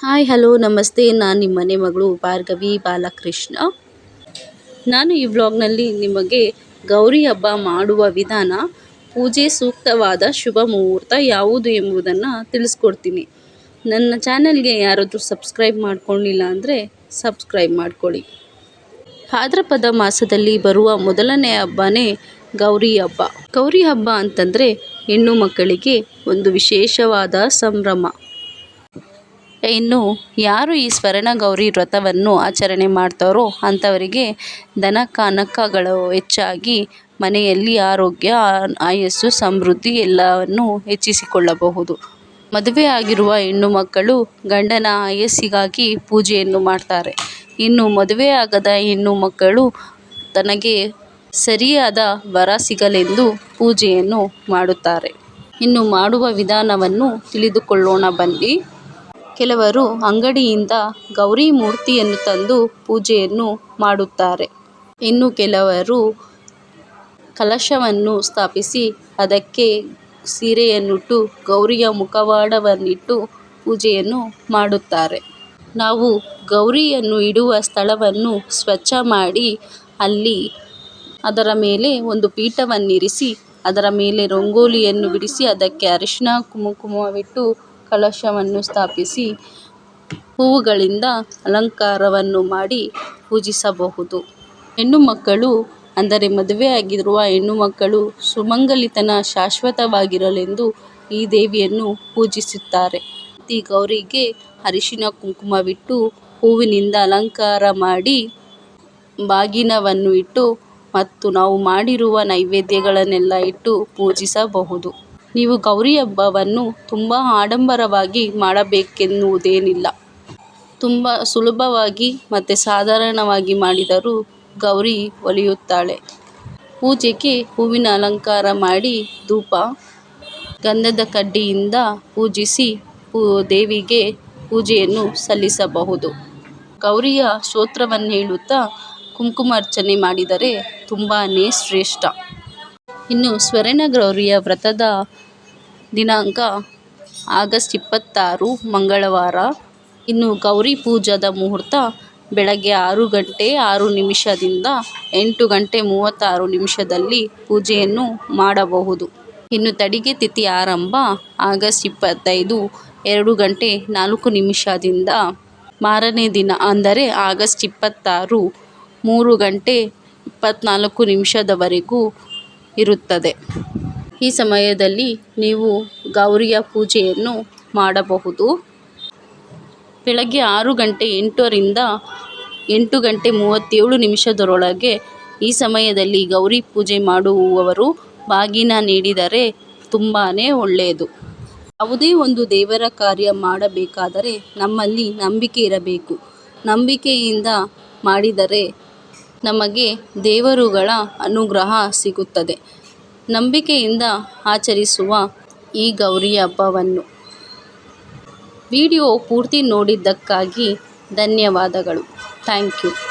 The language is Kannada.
ಹಾಯ್ ಹಲೋ ನಮಸ್ತೆ. ನಾನು ನಿಮ್ಮ ಮನೆ ಮಗಳು ಭಾರ್ಗವಿ ಬಾಲಕೃಷ್ಣ. ನಾನು ಈ ವ್ಲಾಗ್ನಲ್ಲಿ ನಿಮಗೆ ಗೌರಿ ಹಬ್ಬ ಮಾಡುವ ವಿಧಾನ, ಪೂಜೆ ಸೂಕ್ತವಾದ ಶುಭ ಮುಹೂರ್ತ ಯಾವುದು ಎಂಬುದನ್ನು ತಿಳಿಸ್ಕೊಡ್ತೀನಿ. ನನ್ನ ಚಾನಲ್ಗೆ ಯಾರಾದರೂ ಸಬ್ಸ್ಕ್ರೈಬ್ ಮಾಡ್ಕೊಂಡಿಲ್ಲ ಅಂದರೆ ಸಬ್ಸ್ಕ್ರೈಬ್ ಮಾಡ್ಕೊಳ್ಳಿ. ಭಾದ್ರಪದ ಮಾಸದಲ್ಲಿ ಬರುವ ಮೊದಲನೇ ಹಬ್ಬನೇ ಗೌರಿ ಹಬ್ಬ. ಗೌರಿ ಹಬ್ಬ ಅಂತಂದರೆ ಹೆಣ್ಣು ಮಕ್ಕಳಿಗೆ ಒಂದು ವಿಶೇಷವಾದ ಸಂಭ್ರಮ. ಇನ್ನು ಯಾರು ಈ ಸ್ವರ್ಣ ಗೌರಿ ವ್ರತವನ್ನು ಆಚರಣೆ ಮಾಡ್ತಾರೋ ಅಂಥವರಿಗೆ ದನ ಕನಕಗಳು ಹೆಚ್ಚಾಗಿ ಮನೆಯಲ್ಲಿ ಆರೋಗ್ಯ, ಆಯಸ್ಸು, ಸಮೃದ್ಧಿ ಎಲ್ಲವನ್ನು ಹೆಚ್ಚಿಸಿಕೊಳ್ಳಬಹುದು. ಮದುವೆ ಆಗಿರುವ ಹೆಣ್ಣು ಮಕ್ಕಳು ಗಂಡನ ಆಯಸ್ಸಿಗಾಗಿ ಪೂಜೆಯನ್ನು ಮಾಡ್ತಾರೆ. ಇನ್ನು ಮದುವೆಯಾಗದ ಹೆಣ್ಣು ಮಕ್ಕಳು ತನಗೆ ಸರಿಯಾದ ವರ ಸಿಗಲೆಂದು ಪೂಜೆಯನ್ನು ಮಾಡುತ್ತಾರೆ. ಇನ್ನು ಮಾಡುವ ವಿಧಾನವನ್ನು ತಿಳಿದುಕೊಳ್ಳೋಣ ಬನ್ನಿ. ಕೆಲವರು ಅಂಗಡಿಯಿಂದ ಗೌರಿ ಮೂರ್ತಿಯನ್ನು ತಂದು ಪೂಜೆಯನ್ನು ಮಾಡುತ್ತಾರೆ. ಇನ್ನು ಕೆಲವರು ಕಲಶವನ್ನು ಸ್ಥಾಪಿಸಿ ಅದಕ್ಕೆ ಸೀರೆಯನ್ನುಟ್ಟು, ಗೌರಿಯ ಮುಖವಾಡವನ್ನಿಟ್ಟು ಪೂಜೆಯನ್ನು ಮಾಡುತ್ತಾರೆ. ನಾವು ಗೌರಿಯನ್ನು ಇಡುವ ಸ್ಥಳವನ್ನು ಸ್ವಚ್ಛ ಮಾಡಿ ಅಲ್ಲಿ ಅದರ ಮೇಲೆ ಒಂದು ಪೀಠವನ್ನಿರಿಸಿ, ಅದರ ಮೇಲೆ ರಂಗೋಲಿಯನ್ನು ಬಿಡಿಸಿ, ಅದಕ್ಕೆ ಅರಿಶಿನ ಕುಂಕುಮವಿಟ್ಟು ಕಲಶವನ್ನು ಸ್ಥಾಪಿಸಿ ಹೂವುಗಳಿಂದ ಅಲಂಕಾರವನ್ನು ಮಾಡಿ ಪೂಜಿಸಬಹುದು. ಹೆಣ್ಣು ಮಕ್ಕಳು, ಅಂದರೆ ಮದುವೆಯಾಗಿರುವ ಹೆಣ್ಣು ಮಕ್ಕಳು, ಸುಮಂಗಲಿತನ ಶಾಶ್ವತವಾಗಿರಲೆಂದು ಈ ದೇವಿಯನ್ನು ಪೂಜಿಸುತ್ತಾರೆ. ಈ ಗೌರಿಗೆ ಅರಿಶಿನ ಕುಂಕುಮವಿಟ್ಟು ಹೂವಿನಿಂದ ಅಲಂಕಾರ ಮಾಡಿ ಬಾಗಿನವನ್ನು ಇಟ್ಟು ಮತ್ತು ನಾವು ಮಾಡಿರುವ ನೈವೇದ್ಯಗಳನ್ನೆಲ್ಲ ಇಟ್ಟು ಪೂಜಿಸಬಹುದು. ನೀವು ಗೌರಿ ಹಬ್ಬವನ್ನು ತುಂಬ ಆಡಂಬರವಾಗಿ ಮಾಡಬೇಕೆನ್ನುವುದೇನಿಲ್ಲ. ತುಂಬ ಸುಲಭವಾಗಿ ಮತ್ತು ಸಾಧಾರಣವಾಗಿ ಮಾಡಿದರೂ ಗೌರಿ ಒಲಿಯುತ್ತಾಳೆ. ಪೂಜೆಗೆ ಹೂವಿನ ಅಲಂಕಾರ ಮಾಡಿ ಧೂಪ, ಗಂಧದ ಕಡ್ಡಿಯಿಂದ ಪೂಜಿಸಿ ಪೂ ದೇವಿಗೆ ಪೂಜೆಯನ್ನು ಸಲ್ಲಿಸಬಹುದು. ಗೌರಿಯ ಸ್ತೋತ್ರವನ್ನು ಹೇಳುತ್ತಾ ಕುಂಕುಮಾರ್ಚನೆ ಮಾಡಿದರೆ ತುಂಬಾ ಶ್ರೇಷ್ಠ. ಇನ್ನು ಸ್ವರ್ಣ ಗೌರಿಯ ವ್ರತದ ದಿನಾಂಕ ಆಗಸ್ಟ್ ಇಪ್ಪತ್ತಾರು, ಮಂಗಳವಾರ. ಇನ್ನು ಗೌರಿ ಪೂಜಾದ ಮುಹೂರ್ತ ಬೆಳಗ್ಗೆ ಆರು ಗಂಟೆ ಆರು ನಿಮಿಷದಿಂದ ಎಂಟು ಗಂಟೆ ಮೂವತ್ತಾರು ನಿಮಿಷದಲ್ಲಿ ಪೂಜೆಯನ್ನು ಮಾಡಬಹುದು. ಇನ್ನು ತಡಿಗೆ ತಿಥಿ ಆರಂಭ ಆಗಸ್ಟ್ ಇಪ್ಪತ್ತೈದು, ಎರಡು ಗಂಟೆ ನಾಲ್ಕು ನಿಮಿಷದಿಂದ ಮಾರನೇ ದಿನ, ಅಂದರೆ ಆಗಸ್ಟ್ ಇಪ್ಪತ್ತಾರು, ಮೂರು ಗಂಟೆ ಇಪ್ಪತ್ತ್ನಾಲ್ಕು ನಿಮಿಷದವರೆಗೂ ಇರುತ್ತದೆ. ಈ ಸಮಯದಲ್ಲಿ ನೀವು ಗೌರಿಯ ಪೂಜೆಯನ್ನು ಮಾಡಬಹುದು. ಬೆಳಗ್ಗೆ ಆರು ಗಂಟೆ ಎಂಟರಿಂದ ಎಂಟು ಗಂಟೆ ಮೂವತ್ತೇಳು ನಿಮಿಷದೊಳಗೆ ಈ ಸಮಯದಲ್ಲಿ ಗೌರಿ ಪೂಜೆ ಮಾಡುವವರು ಬಾಗಿನ ನೀಡಿದರೆ ತುಂಬಾ ಒಳ್ಳೆಯದು. ಯಾವುದೇ ಒಂದು ದೇವರ ಕಾರ್ಯ ಮಾಡಬೇಕಾದರೆ ನಮ್ಮಲ್ಲಿ ನಂಬಿಕೆ ಇರಬೇಕು. ನಂಬಿಕೆಯಿಂದ ಮಾಡಿದರೆ ನಮಗೆ ದೇವರುಗಳ ಅನುಗ್ರಹ ಸಿಗುತ್ತದೆ. ನಂಬಿಕೆಯಿಂದ ಆಚರಿಸುವ ಈ ಗೌರಿ ಹಬ್ಬವನ್ನು. ವಿಡಿಯೋ ಪೂರ್ತಿ ನೋಡಿದ್ದಕ್ಕಾಗಿ ಧನ್ಯವಾದಗಳು. Thank you.